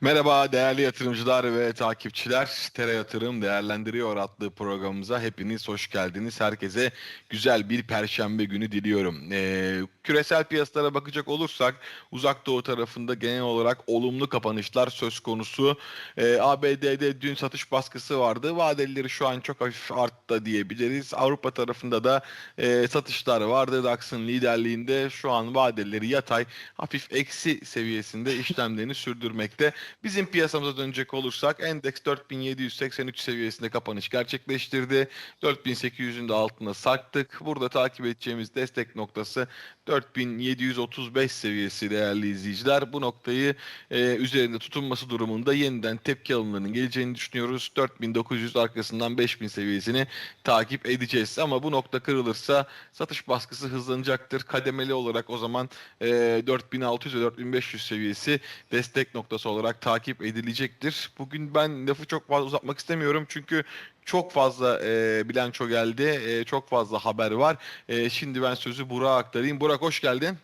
Merhaba değerli yatırımcılar ve takipçiler. Tere Yatırım Değerlendiriyor adlı programımıza hepiniz hoş geldiniz. Herkese güzel bir perşembe günü diliyorum. Ee, küresel piyasalara bakacak olursak uzak doğu tarafında genel olarak olumlu kapanışlar söz konusu. Ee, ABD'de dün satış baskısı vardı. Vadelileri şu an çok hafif arttı diyebiliriz. Avrupa tarafında da e, satışlar vardı. DAX'ın liderliğinde şu an vadeleri yatay hafif eksi seviyesinde işlemlerini sürdürmekte. Bizim piyasamıza dönecek olursak endeks 4783 seviyesinde kapanış gerçekleştirdi. 4800'ün de altına sarktık. Burada takip edeceğimiz destek noktası 4735 seviyesi değerli izleyiciler. Bu noktayı e, üzerinde tutunması durumunda yeniden tepki alımlarının geleceğini düşünüyoruz. 4900 arkasından 5000 seviyesini takip edeceğiz. Ama bu nokta kırılırsa satış baskısı hızlanacaktır. Kademeli olarak o zaman e, 4600 ve 4500 seviyesi destek noktası olarak takip edilecektir. Bugün ben lafı çok fazla uzatmak istemiyorum çünkü çok fazla e, bilanço geldi, e, çok fazla haber var. E, şimdi ben sözü Burak'a aktarayım. Burak hoş geldin.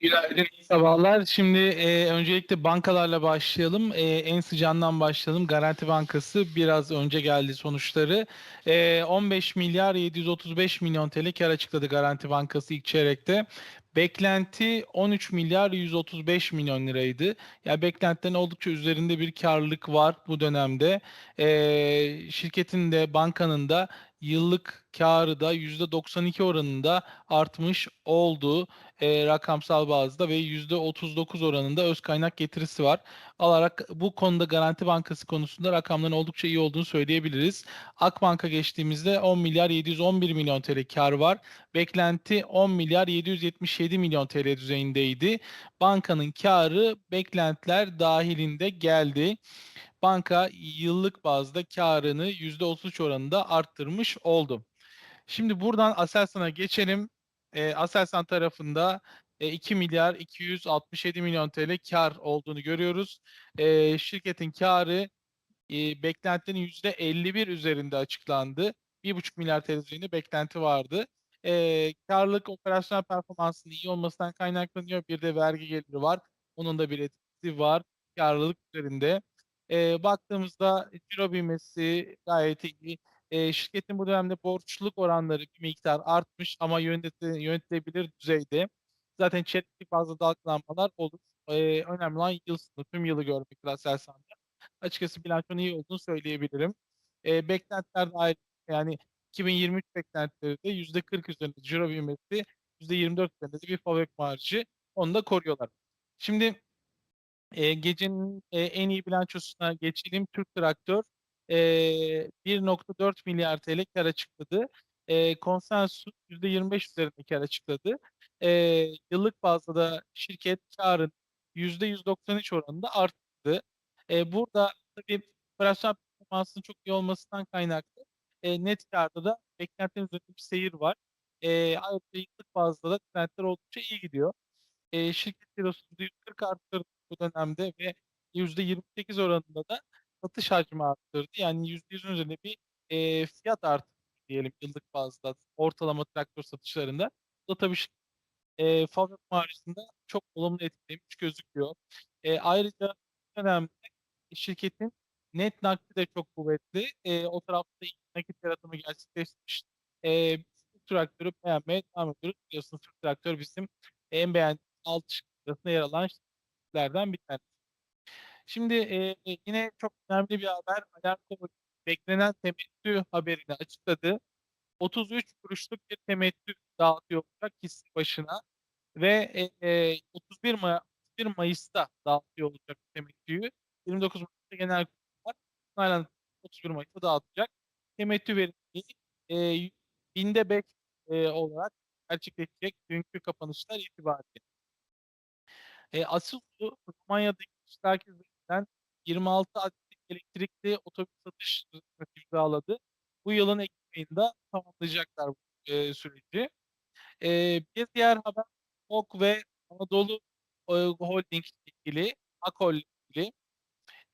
Günaydın, iyi sabahlar. Şimdi e, öncelikle bankalarla başlayalım. E, en sıcağından başlayalım. Garanti Bankası biraz önce geldi sonuçları. E, 15 milyar 735 milyon TL kar açıkladı Garanti Bankası ilk çeyrekte. Beklenti 13 milyar 135 milyon liraydı. Yani beklentilerin oldukça üzerinde bir karlılık var bu dönemde. E, şirketin de bankanın da yıllık karı da %92 oranında artmış oldu e, rakamsal bazda ve %39 oranında öz kaynak getirisi var. Alarak bu konuda Garanti Bankası konusunda rakamların oldukça iyi olduğunu söyleyebiliriz. Akbank'a geçtiğimizde 10 milyar 711 milyon TL kar var. Beklenti 10 milyar 777 milyon TL düzeyindeydi. Bankanın karı beklentiler dahilinde geldi banka yıllık bazda karını %33 oranında arttırmış oldu. Şimdi buradan Aselsan'a geçelim. E, Aselsan tarafında e, 2 milyar 267 milyon TL kar olduğunu görüyoruz. E, şirketin karı e, beklentilerin %51 üzerinde açıklandı. 1,5 milyar TL üzerinde beklenti vardı. E, karlılık operasyonel performansının iyi olmasından kaynaklanıyor. Bir de vergi geliri var. Onun da bir etkisi var. Karlılık üzerinde. E, baktığımızda ciro büyümesi gayet iyi. E, şirketin bu dönemde borçluluk oranları bir miktar artmış ama yönetilebilir düzeyde. Zaten çeyreklik bazı dalgalanmalar olur. E, önemli olan yıl sonu, tüm yılı görmek Aselsan'da. Açıkçası bilançonun iyi olduğunu söyleyebilirim. E, beklentiler dahil yani 2023 beklentileri de %40 üzerinde ciro büyümesi, %24 üzerinde de bir fabrik marjı onu da koruyorlar. Şimdi e, gecenin e, en iyi bilançosuna geçelim. Türk Traktör e, 1.4 milyar TL kar açıkladı. E, konsensus %25 üzerinde kar açıkladı. E, yıllık bazda da şirket karın %193 oranında arttı. E, burada tabii operasyon performansının çok iyi olmasından kaynaklı e, net karda da beklentilerin üzerinde bir seyir var. E, ayrıca yıllık bazda da trendler oldukça iyi gidiyor. E, şirket cirosu %140 arttırdı bu dönemde ve %28 oranında da satış hacmi arttırdı. Yani %100'ün üzerinde bir e, fiyat artışı diyelim yıllık bazda ortalama traktör satışlarında. Bu da tabii e, fabrik marjasında çok olumlu etkilemiş gözüküyor. E, ayrıca dönemde şirketin net nakdi de çok kuvvetli. E, o tarafta iyi nakit yaratımı gerçekleştirmiş. E, traktörü beğenmeye devam ediyoruz. Biliyorsunuz Türk traktör bizim en beğendiğimiz alt arasında yer alan şirketlerden bir tanesi. Şimdi e, yine çok önemli bir haber. Alarko beklenen temettü haberini açıkladı. 33 kuruşluk bir temettü dağıtıyor olacak hisse başına ve e, 31, May 31 Mayıs'ta dağıtıyor olacak temettüyü. 29 Mayıs'ta genel kurul var. Aynen 31 Mayıs'ta dağıtacak. Temettü verimliliği e, binde 5 e, olarak gerçekleşecek dünkü kapanışlar itibariyle. E, asıl Romanya'daki üzerinden 26 adet elektrikli otobüs satış imzaladı. Bu yılın Ekim ayında tamamlayacaklar bu e, süreci. E, bir diğer haber OK ve Anadolu e, Holding ilgili, Akol ilgili.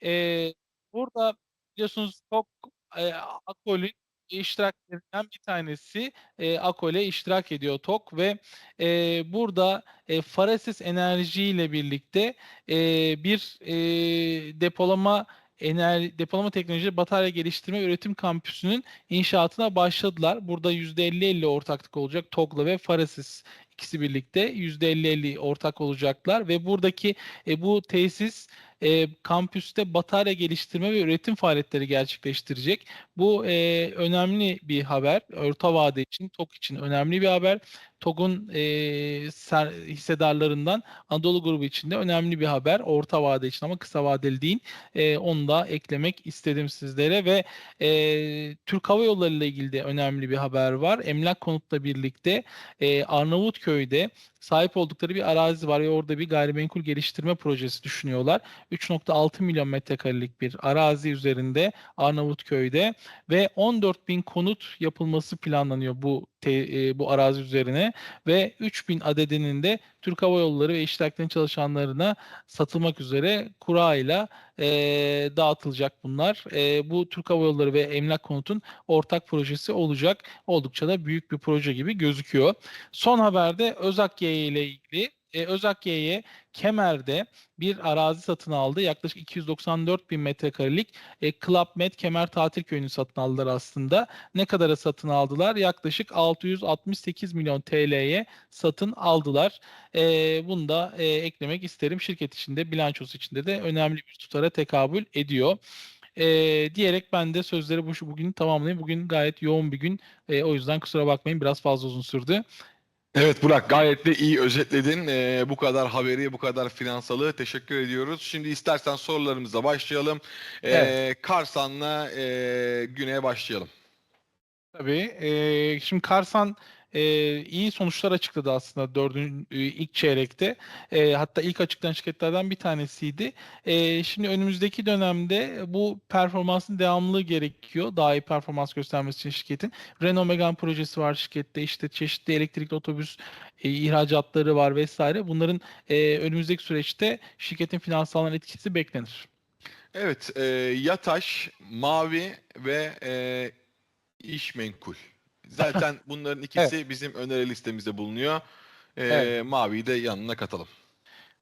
E, burada biliyorsunuz OK, e, Akol'ün iştiraklerinden bir tanesi e, Akole iştirak ediyor TOK ve e, burada e, Farasis Enerji ile birlikte e, bir e, depolama enerji depolama teknoloji batarya geliştirme üretim kampüsünün inşaatına başladılar. Burada %50-50 ortaklık olacak TOG'la ve Farasis ikisi birlikte %50-50 ortak olacaklar ve buradaki e, bu tesis e, kampüste batarya geliştirme ve üretim faaliyetleri gerçekleştirecek. Bu e, önemli bir haber. Orta vade için, TOG için önemli bir haber. TOG'un e, hissedarlarından Anadolu grubu için de önemli bir haber. Orta vade için ama kısa vadeli değil. E, onu da eklemek istedim sizlere ve e, Türk Hava Yolları ile ilgili de önemli bir haber var. Emlak Konut'la birlikte e, Arnavutköy'de sahip oldukları bir arazi var ve orada bir gayrimenkul geliştirme projesi düşünüyorlar. 3.6 milyon metrekarelik bir arazi üzerinde Arnavutköy'de ve 14 bin konut yapılması planlanıyor bu te- e, bu arazi üzerine ve 3000 adedinin de Türk Hava Yolları ve iştiraklerin çalışanlarına satılmak üzere kura ile dağıtılacak bunlar. E, bu Türk Hava Yolları ve Emlak Konut'un ortak projesi olacak. Oldukça da büyük bir proje gibi gözüküyor. Son haberde Özakye ile ilgili e, Özakye'ye Kemer'de bir arazi satın aldı. Yaklaşık 294 bin metrekarelik e, Club Med Kemer Tatil Köyü'nü satın aldılar aslında. Ne kadara satın aldılar? Yaklaşık 668 milyon TL'ye satın aldılar. E, bunu da e, eklemek isterim. Şirket içinde, bilançosu içinde de önemli bir tutara tekabül ediyor. E, diyerek ben de sözleri bu bugün tamamlayayım. Bugün gayet yoğun bir gün. E, o yüzden kusura bakmayın biraz fazla uzun sürdü. Evet Burak gayet de iyi özetledin. Ee, bu kadar haberi, bu kadar finansalı teşekkür ediyoruz. Şimdi istersen sorularımıza başlayalım. Ee, Evet. Karsan'la e, güne başlayalım. Tabii. Eee, şimdi Karsan eee, iyi sonuçlar açıkladı aslında dördüncü ilk çeyrekte. Eee, hatta ilk açıklayan şirketlerden bir tanesiydi. Eee, şimdi önümüzdeki dönemde bu performansın devamlılığı gerekiyor. Daha iyi performans göstermesi için şirketin. Renault Megane projesi var şirkette. İşte çeşitli elektrikli otobüs e, ihracatları var vesaire. Bunların e, önümüzdeki süreçte şirketin finansalların etkisi beklenir. Evet, e, Yataş, Mavi ve e, İşmenkul. Zaten bunların ikisi bizim öneri listemizde bulunuyor. E, Evet. Mavi'yi de yanına katalım.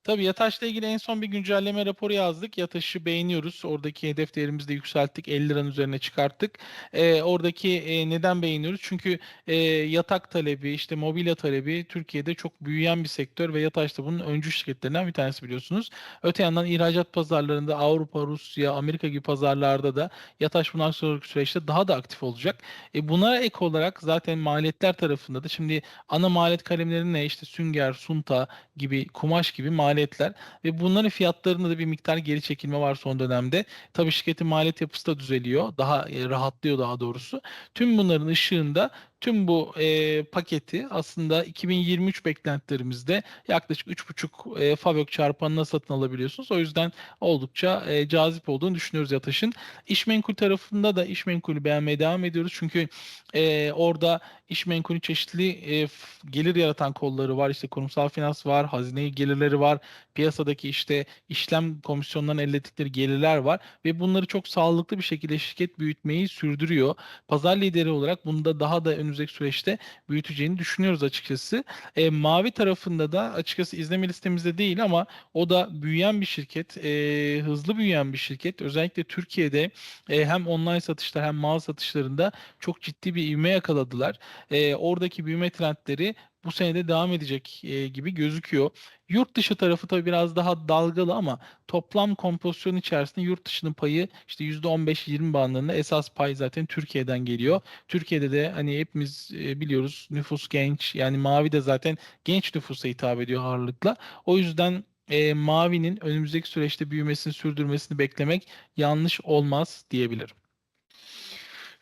Tabii Yataş'la ilgili en son bir güncelleme raporu yazdık. Yataş'ı beğeniyoruz. Oradaki hedef değerimizi de yükselttik. 50 liranın üzerine çıkarttık. Ee, oradaki e, neden beğeniyoruz? Çünkü e, yatak talebi, işte mobilya talebi Türkiye'de çok büyüyen bir sektör ve Yataş da bunun öncü şirketlerinden bir tanesi biliyorsunuz. Öte yandan ihracat pazarlarında Avrupa, Rusya, Amerika gibi pazarlarda da Yataş bundan sonraki süreçte daha da aktif olacak. E, buna ek olarak zaten maliyetler tarafında da şimdi ana maliyet kalemleri ne? İşte sünger, sunta gibi, kumaş gibi maliyetler ve bunların fiyatlarında da bir miktar geri çekilme var son dönemde. Tabii şirketin maliyet yapısı da düzeliyor. Daha e, rahatlıyor daha doğrusu. Tüm bunların ışığında tüm bu e, paketi aslında 2023 beklentilerimizde yaklaşık 3,5 e, FAVÖK çarpanına satın alabiliyorsunuz. O yüzden oldukça e, cazip olduğunu düşünüyoruz Yataş'ın. İşmenkul tarafında da işmenkulü beğenmeye devam ediyoruz. Çünkü e, orada işmenkulün çeşitli e, gelir yaratan kolları var. İşte kurumsal finans var, hazine gelirleri var, piyasadaki işte işlem komisyonlarının elde ettikleri gelirler var ve bunları çok sağlıklı bir şekilde şirket büyütmeyi sürdürüyor. Pazar lideri olarak bunu da daha da önümüzdeki süreçte büyüteceğini düşünüyoruz açıkçası. E, mavi tarafında da açıkçası izleme listemizde değil ama o da büyüyen bir şirket, e, hızlı büyüyen bir şirket. Özellikle Türkiye'de e, hem online satışlar hem mağaza satışlarında çok ciddi bir ivme yakaladılar. E, oradaki büyüme trendleri bu senede devam edecek e, gibi gözüküyor. Yurt dışı tarafı tabii biraz daha dalgalı ama toplam kompozisyon içerisinde yurt dışının payı işte %15-20 bandında esas pay zaten Türkiye'den geliyor. Türkiye'de de hani hepimiz e, biliyoruz nüfus genç yani mavi de zaten genç nüfusa hitap ediyor ağırlıkla. O yüzden e, mavinin önümüzdeki süreçte büyümesini sürdürmesini beklemek yanlış olmaz diyebilirim.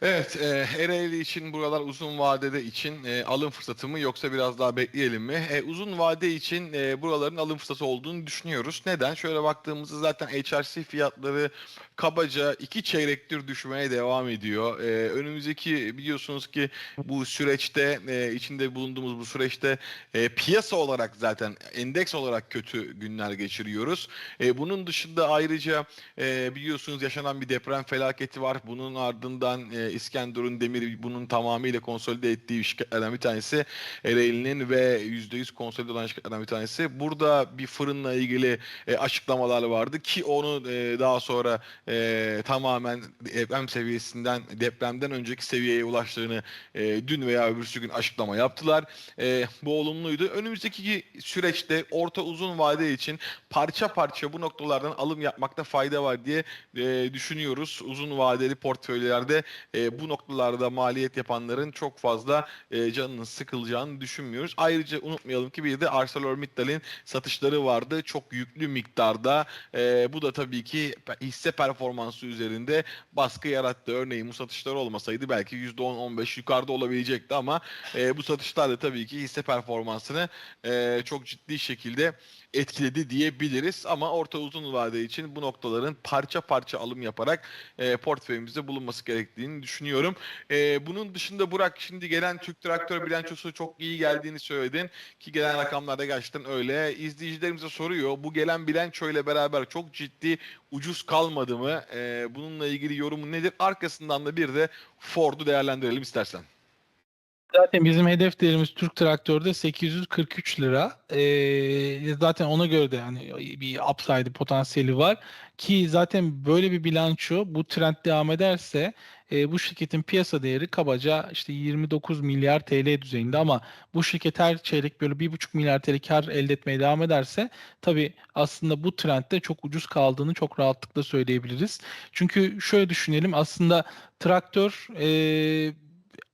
Evet, e, Ereğli için buralar uzun vadede için e, alım fırsatı mı yoksa biraz daha bekleyelim mi? E, uzun vade için e, buraların alım fırsatı olduğunu düşünüyoruz. Neden? Şöyle baktığımızda zaten HRC fiyatları kabaca iki çeyrektir düşmeye devam ediyor. E, önümüzdeki biliyorsunuz ki bu süreçte e, içinde bulunduğumuz bu süreçte e, piyasa olarak zaten endeks olarak kötü günler geçiriyoruz. E, bunun dışında ayrıca e, biliyorsunuz yaşanan bir deprem felaketi var. Bunun ardından e, İskenderun Demir bunun tamamıyla konsolide ettiği şirketlerden bir tanesi. Ereğli'nin ve %100 konsolide olan şirketlerden bir tanesi. Burada bir fırınla ilgili e, açıklamalar vardı ki onu e, daha sonra e, tamamen deprem seviyesinden depremden önceki seviyeye ulaştığını e, dün veya öbürsü gün açıklama yaptılar. E, bu olumluydu. Önümüzdeki süreçte orta uzun vade için parça parça bu noktalardan alım yapmakta fayda var diye e, düşünüyoruz. Uzun vadeli portföylerde e, bu noktalarda maliyet yapanların çok fazla e, canının sıkılacağını düşünmüyoruz. Ayrıca unutmayalım ki bir de ArcelorMittal'in satışları vardı. Çok yüklü miktarda. E, bu da tabii ki hisse performansı üzerinde baskı yarattı. Örneğin bu satışlar olmasaydı belki %10-15 yukarıda olabilecekti ama e, bu satışlar da tabii ki hisse performansını e, çok ciddi şekilde etkiledi diyebiliriz ama orta uzun vade için bu noktaların parça parça alım yaparak e, portföyümüzde bulunması gerektiğini düşünüyorum. E, bunun dışında Burak şimdi gelen Türk traktör bilançosu çok iyi geldiğini söyledin ki gelen rakamlarda gerçekten öyle. İzleyicilerimize soruyor bu gelen bilanço ile beraber çok ciddi ucuz kalmadı mı? E, bununla ilgili yorumu nedir? Arkasından da bir de Ford'u değerlendirelim istersen. Zaten bizim hedef değerimiz Türk Traktör'de 843 lira. Ee, zaten ona göre de yani bir upside potansiyeli var. Ki zaten böyle bir bilanço bu trend devam ederse e, bu şirketin piyasa değeri kabaca işte 29 milyar TL düzeyinde ama bu şirket her çeyrek böyle 1,5 milyar TL kar elde etmeye devam ederse tabii aslında bu trendde çok ucuz kaldığını çok rahatlıkla söyleyebiliriz. Çünkü şöyle düşünelim aslında traktör e,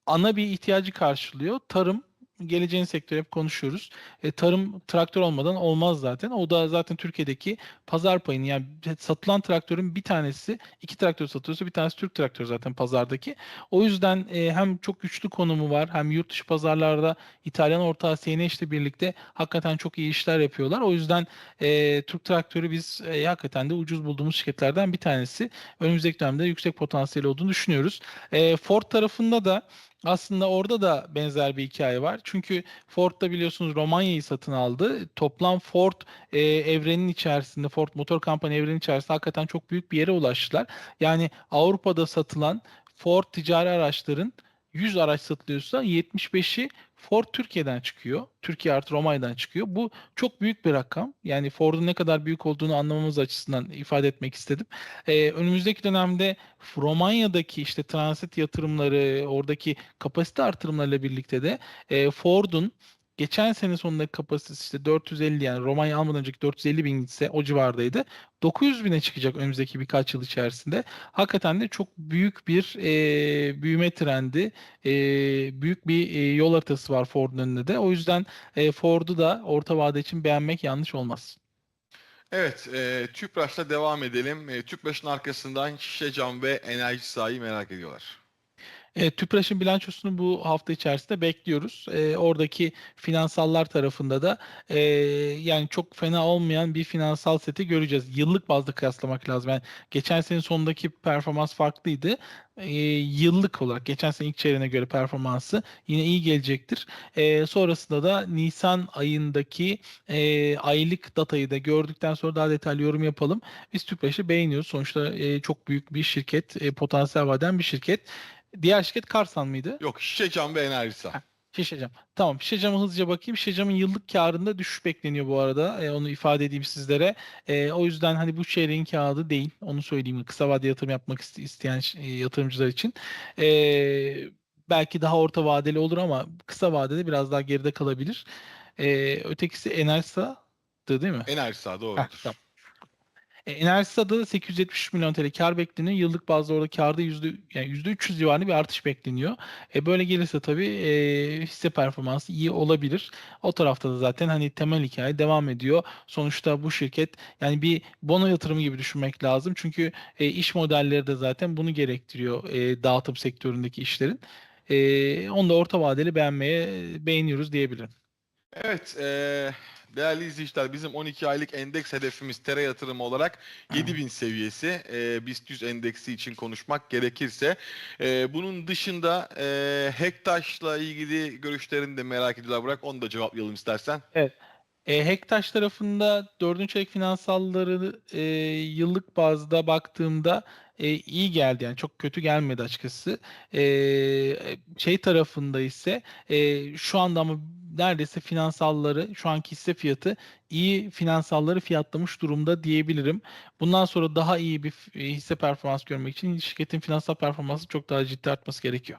ana bir ihtiyacı karşılıyor. Tarım geleceğin sektörü hep konuşuyoruz. E, tarım traktör olmadan olmaz zaten. O da zaten Türkiye'deki pazar payını yani satılan traktörün bir tanesi iki traktör satıyorsa bir tanesi Türk traktör zaten pazardaki. O yüzden e, hem çok güçlü konumu var hem yurt dışı pazarlarda İtalyan ortağı CNH ile birlikte hakikaten çok iyi işler yapıyorlar. O yüzden e, Türk traktörü biz e, hakikaten de ucuz bulduğumuz şirketlerden bir tanesi. Önümüzdeki dönemde yüksek potansiyeli olduğunu düşünüyoruz. E, Ford tarafında da aslında orada da benzer bir hikaye var. Çünkü Ford da biliyorsunuz Romanya'yı satın aldı. Toplam Ford e, evrenin içerisinde, Ford Motor Company evrenin içerisinde hakikaten çok büyük bir yere ulaştılar. Yani Avrupa'da satılan Ford ticari araçların 100 araç satılıyorsa 75'i Ford Türkiye'den çıkıyor. Türkiye artı Romanya'dan çıkıyor. Bu çok büyük bir rakam. Yani Ford'un ne kadar büyük olduğunu anlamamız açısından ifade etmek istedim. Ee, önümüzdeki dönemde Romanya'daki işte transit yatırımları, oradaki kapasite artırımlarıyla birlikte de e, Ford'un geçen sene sonundaki kapasitesi işte 450 yani Romanya almadan önceki 450 bin gitse o civardaydı. 900 bine çıkacak önümüzdeki birkaç yıl içerisinde. Hakikaten de çok büyük bir e, büyüme trendi, e, büyük bir e, yol haritası var Ford'un önünde de. O yüzden e, Ford'u da orta vade için beğenmek yanlış olmaz. Evet, e, Tüpraş'la devam edelim. E, Tüpraş'ın arkasından şişe cam ve enerji sahi merak ediyorlar. E, Tüpraş'ın bilançosunu bu hafta içerisinde bekliyoruz. E, oradaki finansallar tarafında da e, yani çok fena olmayan bir finansal seti göreceğiz. Yıllık bazda kıyaslamak lazım. Yani geçen sene sonundaki performans farklıydı. E, yıllık olarak geçen sene ilk çeyreğine göre performansı yine iyi gelecektir. E, sonrasında da Nisan ayındaki e, aylık datayı da gördükten sonra daha detaylı yorum yapalım. Biz Tüpraş'ı beğeniyoruz. Sonuçta e, çok büyük bir şirket, e, potansiyel vaden bir şirket. Diğer şirket Karsan mıydı? Yok, şişe cam ve enerji sahi. Şişecam. Tamam Şişecam'a hızlıca bakayım. Şişecam'ın yıllık karında düşüş bekleniyor bu arada. E, onu ifade edeyim sizlere. E, o yüzden hani bu çeyreğin kağıdı değil. Onu söyleyeyim. Kısa vadeli yatırım yapmak iste- isteyen e, yatırımcılar için. E, belki daha orta vadeli olur ama kısa vadede biraz daha geride kalabilir. E, ötekisi Enersa'dı değil mi? Enerji sahi Heh, tamam. E, Enerjisa'da da 873 milyon TL kar bekleniyor. Yıllık bazda orada karda yüzde yani yüzde 300 civarında bir artış bekleniyor. E, böyle gelirse tabii e, hisse performansı iyi olabilir. O tarafta da zaten hani temel hikaye devam ediyor. Sonuçta bu şirket yani bir bono yatırımı gibi düşünmek lazım. Çünkü e, iş modelleri de zaten bunu gerektiriyor e, dağıtım sektöründeki işlerin. E, onu da orta vadeli beğenmeye beğeniyoruz diyebilirim. Evet, e, değerli izleyiciler bizim 12 aylık endeks hedefimiz Tera yatırımı olarak 7000 seviyesi. E, BIST 100 endeksi için konuşmak gerekirse. E, bunun dışında e, Hektaş'la ilgili görüşlerini de merak ediyorlar. Bırak onu da cevaplayalım istersen. E, Hektaş tarafında dördüncü çeyrek finansalları e, yıllık bazda baktığımda e, iyi geldi yani çok kötü gelmedi açıkçası. E, şey tarafında ise e, şu anda ama neredeyse finansalları şu anki hisse fiyatı iyi finansalları fiyatlamış durumda diyebilirim. Bundan sonra daha iyi bir f- hisse performans görmek için şirketin finansal performansı çok daha ciddi artması gerekiyor.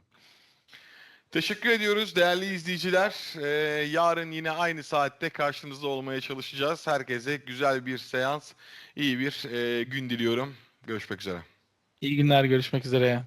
Teşekkür ediyoruz değerli izleyiciler. Ee, yarın yine aynı saatte karşınızda olmaya çalışacağız. Herkese güzel bir seans, iyi bir e, gün diliyorum. Görüşmek üzere. İyi günler, görüşmek üzere.